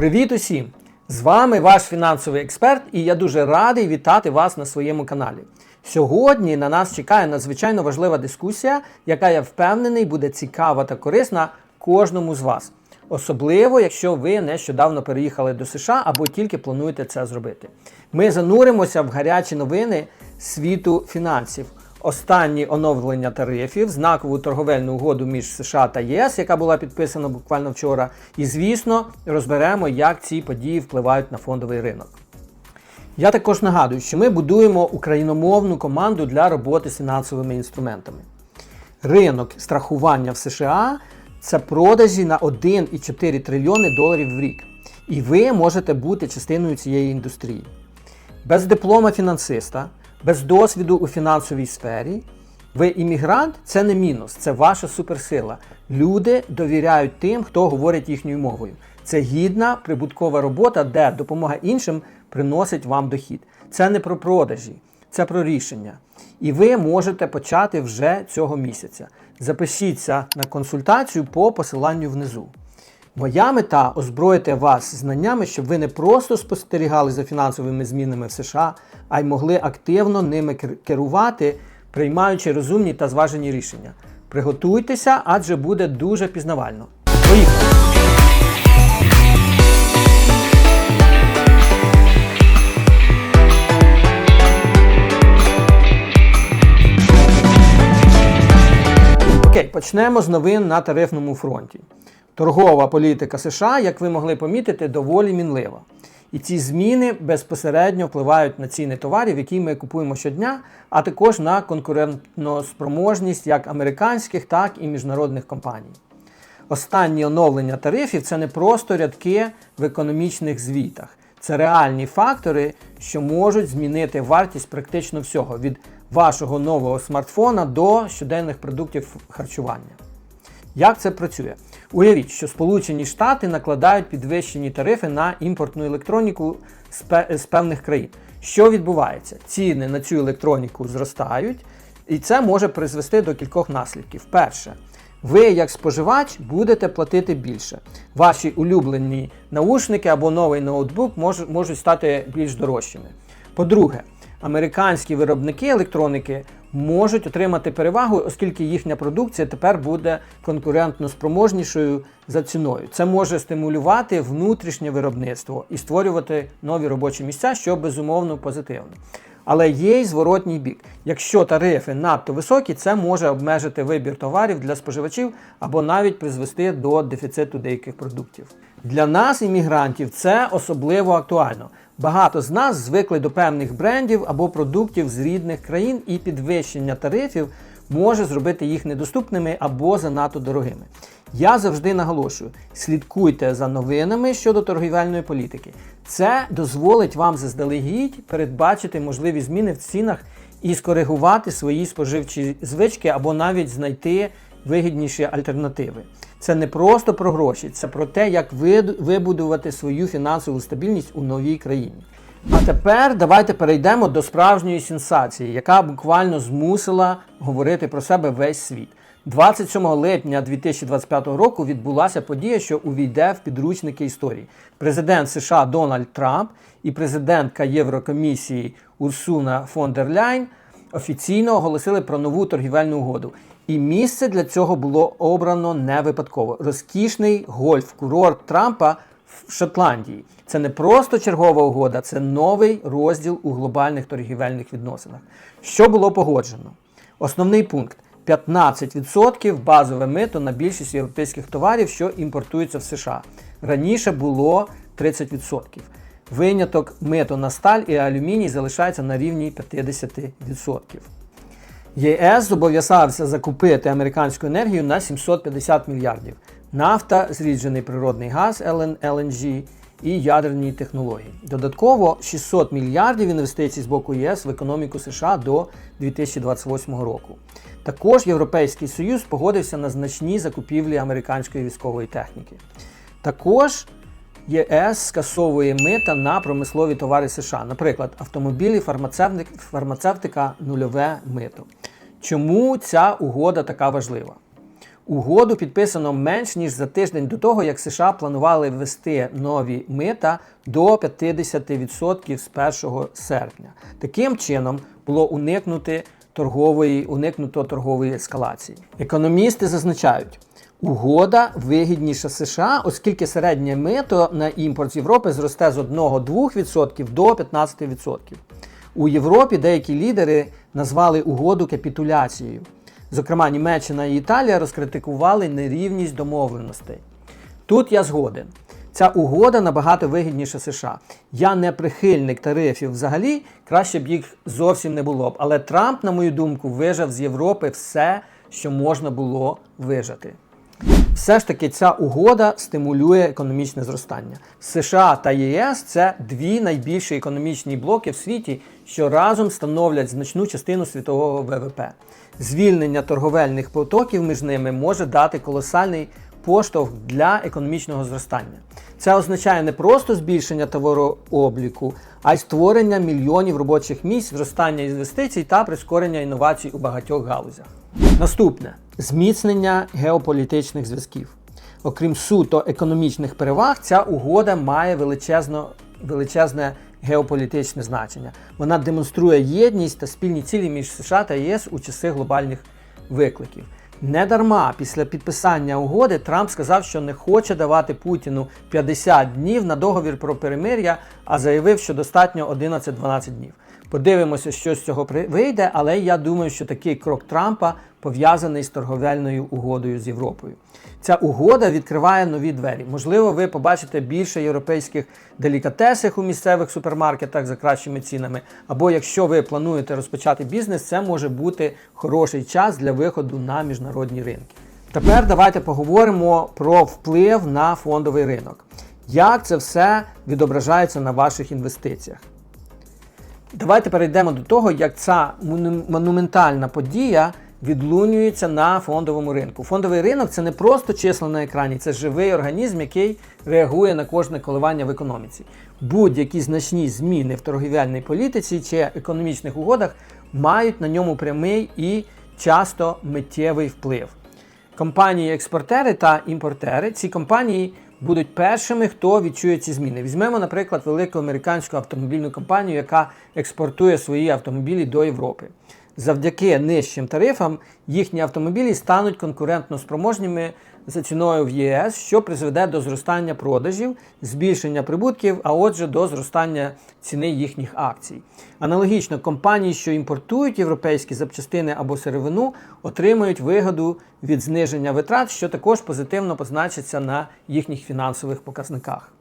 Привіт усім! З вами ваш фінансовий експерт, і я дуже радий вітати вас на своєму каналі. Сьогодні на нас чекає надзвичайно важлива дискусія, яка я впевнений буде цікава та корисна кожному з вас. Особливо, якщо ви нещодавно переїхали до США або тільки плануєте це зробити. Ми зануримося в гарячі новини світу фінансів. Останні оновлення тарифів, знакову торговельну угоду між США та ЄС, яка була підписана буквально вчора. І, звісно, розберемо, як ці події впливають на фондовий ринок. Я також нагадую, що ми будуємо україномовну команду для роботи з фінансовими інструментами. Ринок страхування в США це продажі на 1,4 трильйони доларів в рік. І ви можете бути частиною цієї індустрії. Без диплома фінансиста, без досвіду у фінансовій сфері. Ви іммігрант це не мінус, це ваша суперсила. Люди довіряють тим, хто говорить їхньою мовою. Це гідна прибуткова робота, де допомога іншим приносить вам дохід. Це не про продажі, це про рішення. І ви можете почати вже цього місяця. Запишіться на консультацію по посиланню внизу. Моя мета озброїти вас знаннями, щоб ви не просто спостерігали за фінансовими змінами в США, а й могли активно ними керувати, приймаючи розумні та зважені рішення. Приготуйтеся, адже буде дуже пізнавально. Поїхали! Почнемо з новин на тарифному фронті. Торгова політика США, як ви могли помітити, доволі мінлива. І ці зміни безпосередньо впливають на ціни товарів, які ми купуємо щодня, а також на конкурентноспроможність як американських, так і міжнародних компаній. Останні оновлення тарифів це не просто рядки в економічних звітах, це реальні фактори, що можуть змінити вартість практично всього від вашого нового смартфона до щоденних продуктів харчування. Як це працює? Уявіть, що Сполучені Штати накладають підвищені тарифи на імпортну електроніку з пе- з певних країн. Що відбувається? Ціни на цю електроніку зростають, і це може призвести до кількох наслідків. Перше, ви, як споживач, будете платити більше. Ваші улюблені наушники або новий ноутбук мож- можуть стати більш дорожчими. По-друге, американські виробники електроніки можуть отримати перевагу, оскільки їхня продукція тепер буде конкурентно спроможнішою за ціною. Це може стимулювати внутрішнє виробництво і створювати нові робочі місця, що безумовно позитивно. Але є й зворотній бік. Якщо тарифи надто високі, це може обмежити вибір товарів для споживачів або навіть призвести до дефіциту деяких продуктів. Для нас, іммігрантів, це особливо актуально. Багато з нас звикли до певних брендів або продуктів з рідних країн, і підвищення тарифів може зробити їх недоступними або занадто дорогими. Я завжди наголошую: слідкуйте за новинами щодо торгівельної політики. Це дозволить вам заздалегідь передбачити можливі зміни в цінах і скоригувати свої споживчі звички або навіть знайти вигідніші альтернативи. Це не просто про гроші, це про те, як вибудувати свою фінансову стабільність у новій країні. А тепер давайте перейдемо до справжньої сенсації, яка буквально змусила говорити про себе весь світ. 27 липня 2025 року відбулася подія, що увійде в підручники історії. Президент США Дональд Трамп і президентка Єврокомісії Урсуна фон дер Ляйн офіційно оголосили про нову торгівельну угоду. І місце для цього було обрано не випадково. Розкішний гольф-курорт Трампа в Шотландії. Це не просто чергова угода, це новий розділ у глобальних торгівельних відносинах. Що було погоджено? Основний пункт: 15% базове мито на більшість європейських товарів, що імпортуються в США. Раніше було 30%. Виняток мито на сталь і алюміній залишається на рівні 50%. ЄС зобов'язався закупити американську енергію на 750 мільярдів. Нафта, зріджений природний газ LNG і ядерні технології. Додатково 600 мільярдів інвестицій з боку ЄС в економіку США до 2028 року. Також Європейський Союз погодився на значні закупівлі американської військової техніки. Також ЄС скасовує мита на промислові товари США, наприклад, автомобілі, фармацевтик- фармацевтика, нульове мито. Чому ця угода така важлива? Угоду підписано менш ніж за тиждень до того, як США планували ввести нові мита до 50% з 1 серпня. Таким чином було уникнути торгової, уникнуто торгової ескалації. Економісти зазначають. Угода вигідніша США, оскільки середнє мито на імпорт з Європи зросте з 1-2% до 15%. У Європі деякі лідери назвали угоду капітуляцією. Зокрема, Німеччина і Італія розкритикували нерівність домовленостей. Тут я згоден. Ця угода набагато вигідніша США. Я не прихильник тарифів взагалі, краще б їх зовсім не було б. Але Трамп, на мою думку, вижав з Європи все, що можна було вижати. Все ж таки, ця угода стимулює економічне зростання. США та ЄС це дві найбільші економічні блоки в світі, що разом становлять значну частину світового ВВП. Звільнення торговельних потоків між ними може дати колосальний поштовх для економічного зростання. Це означає не просто збільшення товарообліку, а й створення мільйонів робочих місць, зростання інвестицій та прискорення інновацій у багатьох галузях. Наступне зміцнення геополітичних зв'язків. Окрім суто економічних переваг, ця угода має величезно, величезне геополітичне значення. Вона демонструє єдність та спільні цілі між США та ЄС у часи глобальних викликів. Недарма після підписання угоди Трамп сказав, що не хоче давати Путіну 50 днів на договір про перемир'я, а заявив, що достатньо 11-12 днів. Подивимося, що з цього вийде, але я думаю, що такий крок Трампа пов'язаний з торговельною угодою з Європою. Ця угода відкриває нові двері. Можливо, ви побачите більше європейських делікатесів у місцевих супермаркетах за кращими цінами. Або якщо ви плануєте розпочати бізнес, це може бути хороший час для виходу на міжнародні ринки. Тепер давайте поговоримо про вплив на фондовий ринок. Як це все відображається на ваших інвестиціях? Давайте перейдемо до того, як ця монументальна подія відлунюється на фондовому ринку. Фондовий ринок це не просто числа на екрані, це живий організм, який реагує на кожне коливання в економіці. Будь-які значні зміни в торгівельній політиці чи економічних угодах мають на ньому прямий і часто миттєвий вплив. Компанії-експортери та імпортери ці компанії будуть першими, хто відчує ці зміни. Візьмемо, наприклад, велику американську автомобільну компанію, яка експортує свої автомобілі до Європи. Завдяки нижчим тарифам їхні автомобілі стануть конкурентно спроможніми за ціною в ЄС, що призведе до зростання продажів, збільшення прибутків, а отже, до зростання ціни їхніх акцій. Аналогічно, компанії, що імпортують європейські запчастини або сировину, отримують вигоду від зниження витрат, що також позитивно позначиться на їхніх фінансових показниках.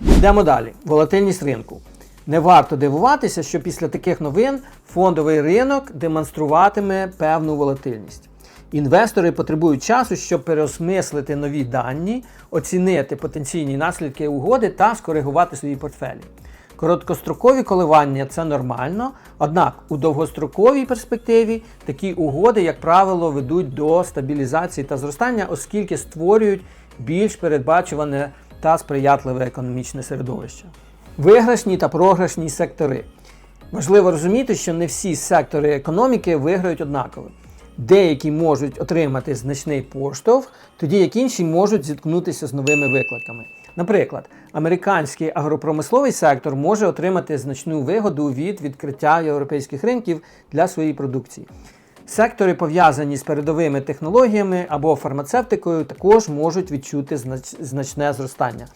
Йдемо далі. Волатильність ринку. Не варто дивуватися, що після таких новин фондовий ринок демонструватиме певну волатильність. Інвестори потребують часу, щоб переосмислити нові дані, оцінити потенційні наслідки угоди та скоригувати свої портфелі. Короткострокові коливання це нормально, однак у довгостроковій перспективі такі угоди, як правило, ведуть до стабілізації та зростання, оскільки створюють більш передбачуване та сприятливе економічне середовище. Виграшні та програшні сектори. Важливо розуміти, що не всі сектори економіки виграють однаково. Деякі можуть отримати значний поштовх, тоді як інші можуть зіткнутися з новими викликами. Наприклад, американський агропромисловий сектор може отримати значну вигоду від відкриття європейських ринків для своєї продукції. Сектори, пов'язані з передовими технологіями або фармацевтикою, також можуть відчути значне зростання.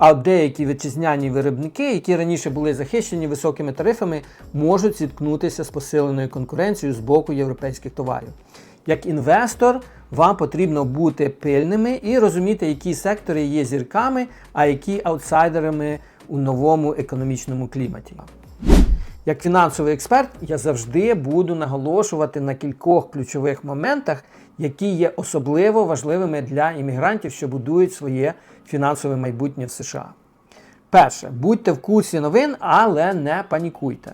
А деякі вітчизняні виробники, які раніше були захищені високими тарифами, можуть зіткнутися з посиленою конкуренцією з боку європейських товарів. Як інвестор, вам потрібно бути пильними і розуміти, які сектори є зірками, а які аутсайдерами у новому економічному кліматі. Як фінансовий експерт, я завжди буду наголошувати на кількох ключових моментах, які є особливо важливими для іммігрантів, що будують своє фінансове майбутнє в США. Перше, будьте в курсі новин, але не панікуйте.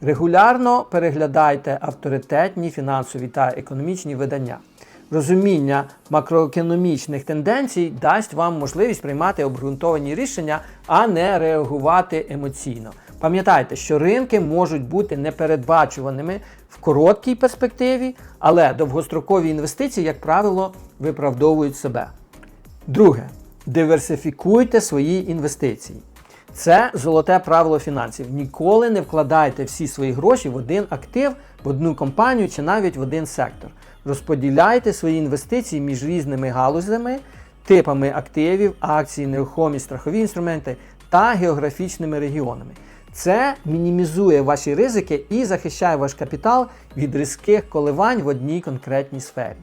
Регулярно переглядайте авторитетні фінансові та економічні видання. Розуміння макроекономічних тенденцій дасть вам можливість приймати обґрунтовані рішення, а не реагувати емоційно. Пам'ятайте, що ринки можуть бути непередбачуваними в короткій перспективі, але довгострокові інвестиції, як правило, виправдовують себе. Друге, диверсифікуйте свої інвестиції. Це золоте правило фінансів. Ніколи не вкладайте всі свої гроші в один актив, в одну компанію чи навіть в один сектор. Розподіляйте свої інвестиції між різними галузями, типами активів, акцій, нерухомість, страхові інструменти та географічними регіонами. Це мінімізує ваші ризики і захищає ваш капітал від різких коливань в одній конкретній сфері.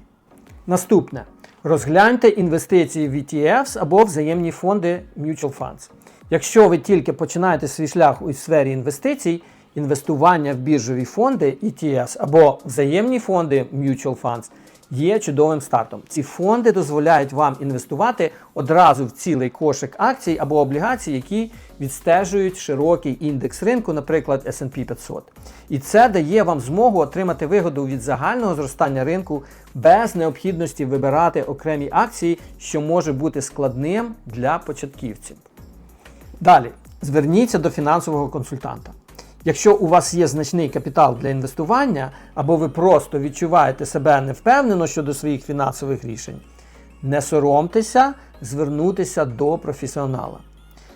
Наступне. Розгляньте інвестиції в ETFs або взаємні фонди Mutual Funds. Якщо ви тільки починаєте свій шлях у сфері інвестицій, інвестування в біржові фонди ETFs або взаємні фонди Mutual Funds є чудовим стартом. Ці фонди дозволяють вам інвестувати одразу в цілий кошик акцій або облігацій, які відстежують широкий індекс ринку, наприклад, S&P 500. І це дає вам змогу отримати вигоду від загального зростання ринку без необхідності вибирати окремі акції, що може бути складним для початківців. Далі, зверніться до фінансового консультанта. Якщо у вас є значний капітал для інвестування, або ви просто відчуваєте себе невпевнено щодо своїх фінансових рішень, не соромтеся звернутися до професіонала.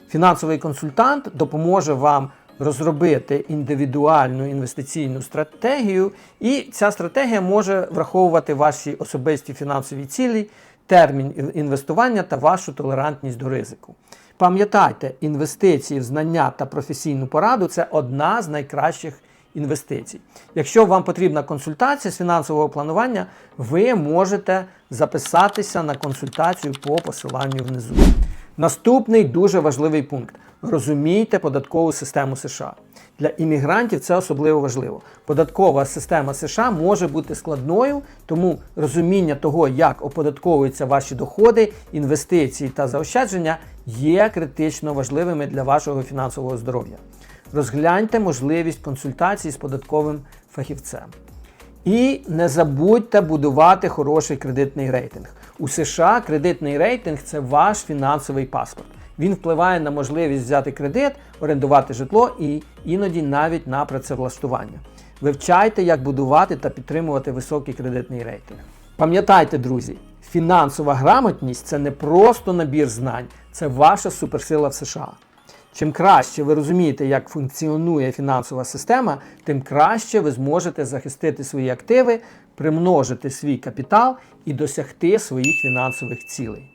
Фінансовий консультант допоможе вам розробити індивідуальну інвестиційну стратегію, і ця стратегія може враховувати ваші особисті фінансові цілі, термін інвестування та вашу толерантність до ризику. Пам'ятайте, інвестиції в знання та професійну пораду це одна з найкращих інвестицій. Якщо вам потрібна консультація з фінансового планування, ви можете записатися на консультацію по посиланню внизу. Наступний дуже важливий пункт. Розумійте податкову систему США. Для іммігрантів це особливо важливо. Податкова система США може бути складною, тому розуміння того, як оподатковуються ваші доходи, інвестиції та заощадження, є критично важливими для вашого фінансового здоров'я. Розгляньте можливість консультації з податковим фахівцем. І не забудьте будувати хороший кредитний рейтинг. У США кредитний рейтинг це ваш фінансовий паспорт. Він впливає на можливість взяти кредит, орендувати житло і іноді навіть на працевлаштування. Вивчайте, як будувати та підтримувати високий кредитний рейтинг. Пам'ятайте, друзі, фінансова грамотність це не просто набір знань, це ваша суперсила в США. Чим краще ви розумієте, як функціонує фінансова система, тим краще ви зможете захистити свої активи, примножити свій капітал і досягти своїх фінансових цілей.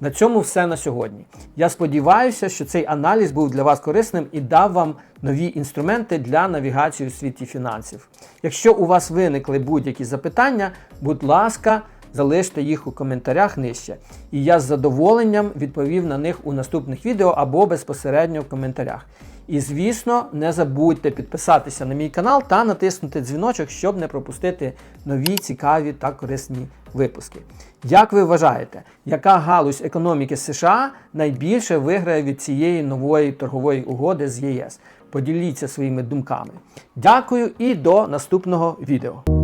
На цьому все на сьогодні. Я сподіваюся, що цей аналіз був для вас корисним і дав вам нові інструменти для навігації у світі фінансів. Якщо у вас виникли будь-які запитання, будь ласка, залиште їх у коментарях нижче. І я з задоволенням відповів на них у наступних відео або безпосередньо в коментарях. І звісно, не забудьте підписатися на мій канал та натиснути дзвіночок, щоб не пропустити нові цікаві та корисні випуски. Як ви вважаєте, яка галузь економіки США найбільше виграє від цієї нової торгової угоди з ЄС? Поділіться своїми думками. Дякую і до наступного відео.